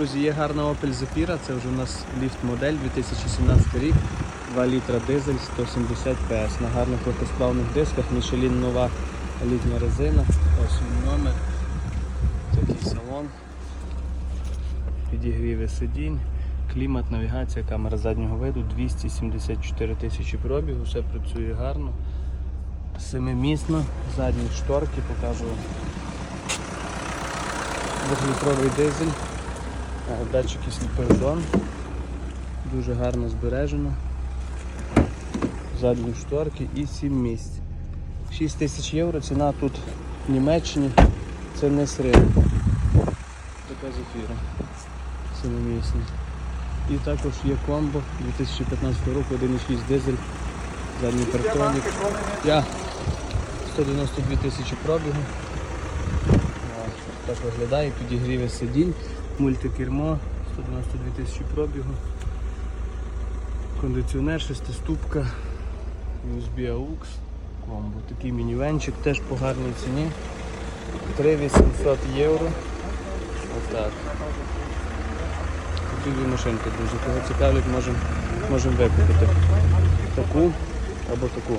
Друзі, є гарна Opel Zafira, це вже у нас ліфт модель 2017 рік, 2 літра дизель, 170 PS. На гарних легкосплавних дисках, Michelin нова літня резина. Ось номер. Такий салон. Підігріви сидінь, клімат, навігація, камера заднього виду, 274 тисячі пробігу, все працює гарно. Семимісно, задні шторки покажу. Двохлітровий дизель, датчики сліпих зон, дуже гарно збережено. Задні шторки і 7 місць. 6 тисяч євро, ціна тут в Німеччині, це не середня. Така зефіра. Семимісний. І також є комбо 2015 року 1,6 дизель, задній парктронік. Я 192 тисячі пробігу. Так виглядає, підігріве сидінь, мультикермо, 192 тисячі пробігу. Кондиціонер, шестиступка, USB AUX, комбо. Такий мінівенчик теж по гарній ціні. 3800 євро. Отак. Такі машинки, друзі. Кого цікавлять, можемо можем викупити. Таку або таку.